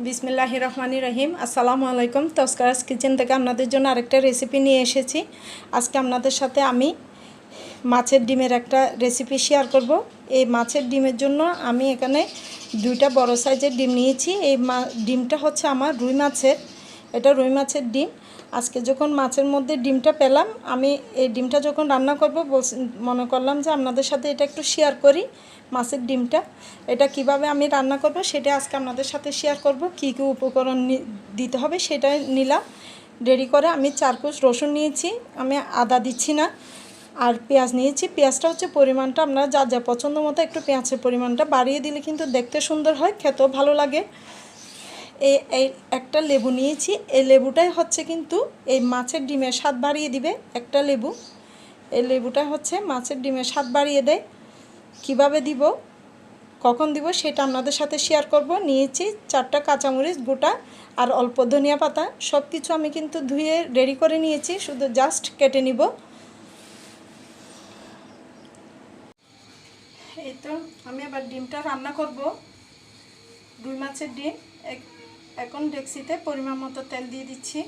বিসমিল্লাহ রহমানি রহিম আসসালামু আলাইকুম। তস্কারাস কিচেন থেকে আপনাদের জন্য আরেকটা রেসিপি নিয়ে এসেছি। আজকে আপনাদের সাথে আমি মাছের ডিমের একটা রেসিপি শেয়ার করব। এই মাছের ডিমের জন্য আমি এখানে দুইটা বড় সাইজের ডিম নিয়েছি। এই ডিমটা হচ্ছে আমার রুই মাছের। এটা রুই মাছের ডিম। আজকে যখন মাছের মধ্যে ডিমটা পেলাম, আমি এই ডিমটা যখন রান্না করব মনে করলাম যে আপনাদের সাথে এটা একটু শেয়ার করি, মাছের ডিমটা। এটা কীভাবে আমি রান্না করব সেটা আজকে আপনাদের সাথে শেয়ার করব। কি কী উপকরণ দিতে হবে সেটা নিলাম। রেডি করে আমি চার কোচ রসুন নিয়েছি, আমি আদা দিচ্ছি না, আর পেঁয়াজ নিয়েছি। পেঁয়াজটা হচ্ছে পরিমাণটা আপনারা যা যা পছন্দ মতো একটু পেঁয়াজের পরিমাণটা বাড়িয়ে দিলে কিন্তু দেখতে সুন্দর হয়, খেতেও ভালো লাগে। এই একটা লেবু নিয়েছি। এই লেবুটাই হচ্ছে কিন্তু এই মাছের ডিমের স্বাদ বাড়িয়ে দিবে একটা লেবু। এই লেবুটা হচ্ছে মাছের ডিমের স্বাদ বাড়িয়ে দেয়। কীভাবে দিব, কখন দিব সেটা আপনাদের সাথে শেয়ার করব। নিয়েছি চারটা কাঁচামরিচ, গোটা আর অল্প ধনিয়া পাতা। সব কিছু আমি কিন্তু ধুয়ে রেডি করে নিয়েছি, শুধু জাস্ট কেটে নিব। এই তো, আমি আবার ডিমটা রান্না করব। রুই মাছের ডিম, এক- এখন ডেক্সিতে পরিমাণ মতো তেল দিয়ে দিচ্ছি।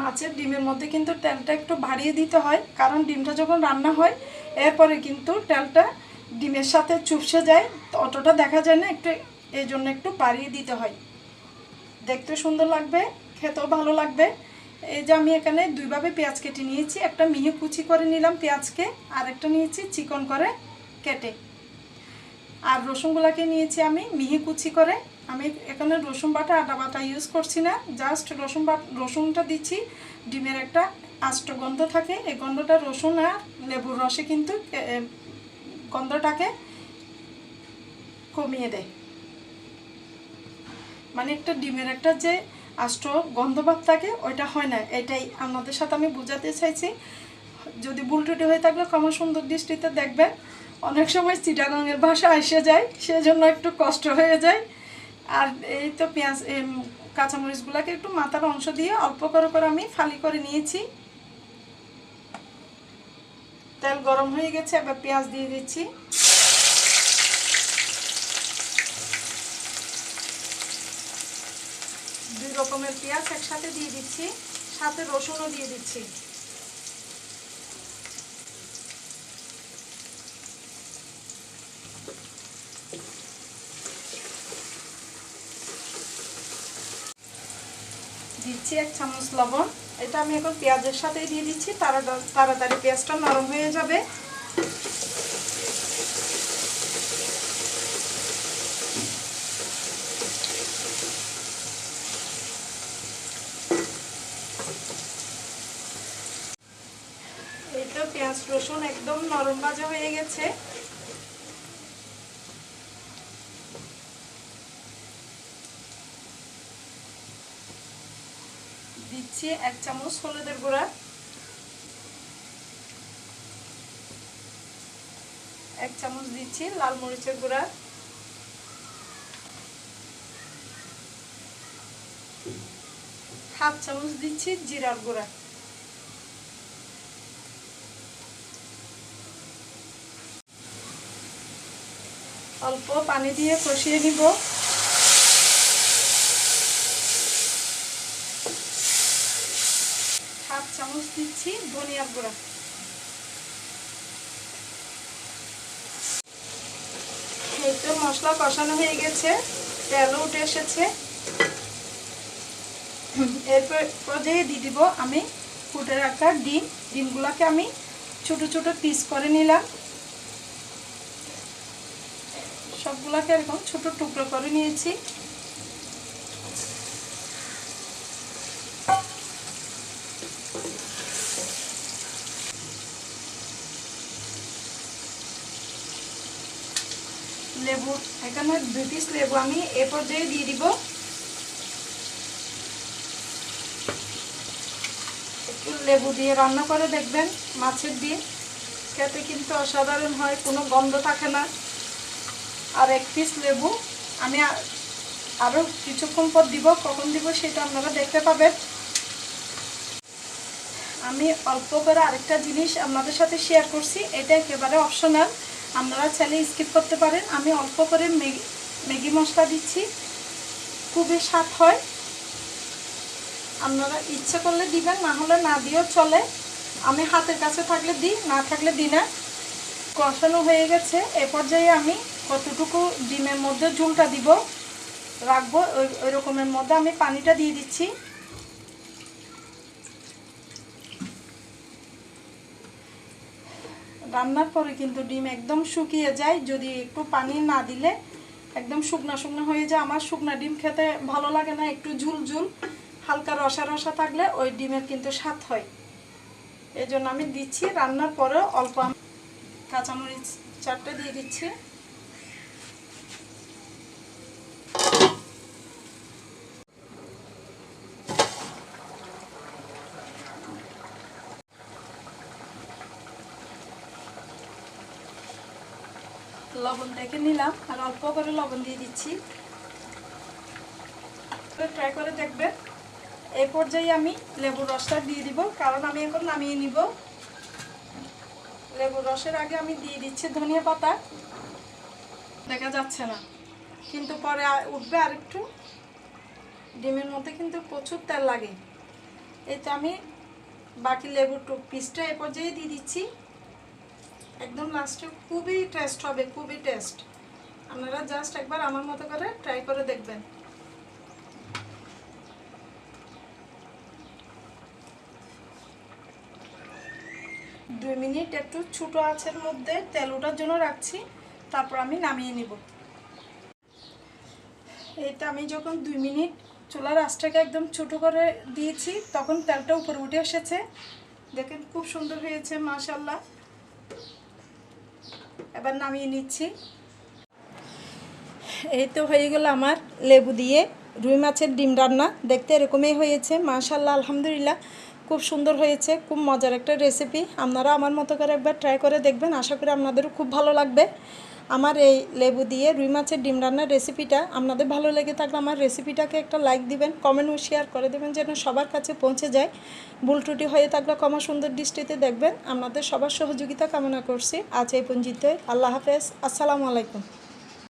মাছের ডিমের মধ্যে কিন্তু তেলটা একটু বাড়িয়ে দিতে হয়, কারণ ডিমটা যখন রান্না হয়, এরপরে কিন্তু তেলটা ডিমের সাথে চুপসে যায় অতটা দেখা যায় না, একটু এই জন্য একটু বাড়িয়ে দিতে হয়। দেখতে সুন্দর লাগবে, খেতেও ভালো লাগবে। এই যে আমি এখানে দুইভাবে পেঁয়াজ কেটে নিয়েছি। একটা মিহি কুচি করে নিলাম পেঁয়াজকে আর একটা নিয়েছি চিকন করে কেটে। আর রসুনগুলাকে নিয়েছি আমি মিহি কুচি করে। আমি এখানে রসুন বাটা, আদা বাটা ইউজ করছি না। জাস্ট রসুন বাট, রসুনটা দিচ্ছি, ডিমের একটা আষ্ট গন্ধ থাকে। এই গন্ধটা রসুন আর লেবুর রসে কিন্তু গন্ধটাকে কমিয়ে দেয়। মানে একটা ডিমের একটা যে আষ্ট গন্ধভাব থাকে ওইটা হয় না, এটাই আপনাদের সাথে আমি বোঝাতে চাইছি। যদি ভুল ত্রুটি হয়ে থাকলে ক্ষমা সুন্দর দৃষ্টিতে দেখবেন। অনেক সময় চিটাগাঙের ভাষা এসে যায়, সেজন্য একটু কষ্ট হয়ে যায়। আর এই তো পেঁয়াজ কাঁচামরিচগুলোকে একটু মাথার অংশ দিয়ে অল্প করে করে আমি ফালি করে নিয়েছি। তেল গরম হয়ে গেছে, এবার পেঁয়াজ দিয়ে দিচ্ছি। রকমের পেঁয়াজ একসাথে দিয়ে দিচ্ছি, সাথে রসুনও দিয়ে দিচ্ছি। দিচ্ছি এক চামচ লবণ। এটা আমি এখন পেঁয়াজের সাথেই দিয়ে দিচ্ছি, তাড়াতাড়ি পেঁয়াজটা নরম হয়ে যাবে এই তো পেঁয়াজ রসুন একদম নরম ভাজা হয়ে গেছে। দিচ্ছি এক চামচ হলুদের গুঁড়া। এক চামচ দিচ্ছি লাল মরিচের গুঁড়া। হাফ চামচ দিচ্ছি জিরার গুঁড়া। অল্প পানি দিয়ে কষিয়ে নিব। হাফ চামচ দিচ্ছি ধনিয়া গুঁড়া। তো মশলা কষানো হয়ে গেছে, তেলও উঠে এসেছে। এরপর পর্যায়ে দিয়ে দিব আমি ফুটে রাখা ডিম। ডিমগুলোকে আমি ছোট ছোট পিস করে নিলাম। সবগুলোকে এরকম ছোট টুকরো করে নিয়েছি। লেবু, এখানে দুই পিস লেবু আমি এ পর্যায়ে দিয়ে দিব। একটু লেবু দিয়ে রান্না করে দেখবেন, মাছের দিয়ে। খেতে কিন্তু অসাধারণ হয়, কোনো গন্ধ থাকে না। আর এক পিস লেবু। আমি আরও কিছুক্ষণ পর দিব, কখন দিব সেটা আপনারা দেখতে পাবেন। আমি অল্প করে আরেকটা জিনিস আপনাদের সাথে শেয়ার করছি, এটা একেবারে অপশনাল আপনারা চাইলে স্কিপ করতে পারেন। আমি অল্প করে ম্যাগি ম্যাগি মশলা দিচ্ছি। খুবই স্বাদ হয়। আপনারা ইচ্ছে করলে দিবেন, না হলে না দিয়েও চলে। আমি হাতের কাছে থাকলে দিই, না থাকলে দিই না। কষানো হয়ে গেছে। এ পর্যায়ে আমি কতটুকু ডিমের মধ্যে ঝুলটা দিব, রাখব, ওই ওই রকমের মধ্যে আমি পানিটা দিয়ে দিচ্ছি। রান্নার পরে কিন্তু ডিম একদম শুকিয়ে যায়, যদি একটু পানি না দিলে একদম শুকনা শুকনো হয়ে যায়। আমার শুকনা ডিম খেতে ভালো লাগে না, একটু ঝুল ঝুল, হালকা রসা রসা থাকলে ওই ডিমের কিন্তু স্বাদ হয়। এই জন্য আমি দিচ্ছি, রান্নার পরে অল্প কাঁচামরিচ চারটে দিয়ে দিচ্ছি। লবণ দেখে নিলাম আর অল্প করে লবণ দিয়ে দিচ্ছি। ট্রাই করে দেখবেন। এই পর্যায়ে আমি লেবুর রসটা দিয়ে দিব, কারণ আমি এখন নামিয়ে নিব। লেবুর রসের আগে আমি দিয়ে দিচ্ছি ধনিয়া পাতা। দেখা যাচ্ছে না, কিন্তু পরে উঠবে আরেকটু ডিমের মধ্যে কিন্তু প্রচুর তেল লাগে। এই তো আমি বাকি লেবুর টুক পিসটা এ পর্যায়ে দিয়ে দিচ্ছি। একদম লাস্টে খুবই টেস্ট হবে, খুবই টেস্ট আপনারা জাস্ট একবার আমার মতো করে ট্রাই করে দেখবেন। দুই মিনিট একটু ছোটো আঁচের মধ্যে তেল ওঠার জন্য রাখছি, তারপর আমি নামিয়ে নিব। এইটা আমি যখন দুই মিনিট চুলার আঁচটাকে একদম ছোটো করে দিয়েছি, তখন তেলটা উপরে উঠে এসেছে। দেখেন খুব সুন্দর হয়েছে মাশাল্লাহ এবার নামিয়ে নিচ্ছি। এই তো হয়ে গেল আমার লেবু দিয়ে রুই মাছের ডিম রান্না। দেখতে এরকমই হয়েছে মাশাল্লাহ আলহামদুলিল্লাহ, খুব সুন্দর হয়েছে, খুব মজার একটা রেসিপি আপনারা আমার মতো করে একবার ট্রাই করে দেখবেন, আশা করি আপনাদেরও খুব ভালো লাগবে। আমার এই লেবু দিয়ে রুই মাছের ডিম রান্নার রেসিপিটা আপনাদের ভালো লেগে থাকলে আমার রেসিপিটাকে একটা লাইক দিবেন কমেন্ট ও শেয়ার করে দেবেন যেন সবার কাছে পৌঁছে যায়। ভুল ত্রুটি হয়ে থাকলে কম সুন্দর দৃষ্টিতে দেখবেন। আপনাদের সবার সহযোগিতা কামনা করছি। আজ এই পঞ্জিতে আল্লাহ হাফেজ। আসসালামু আলাইকুম।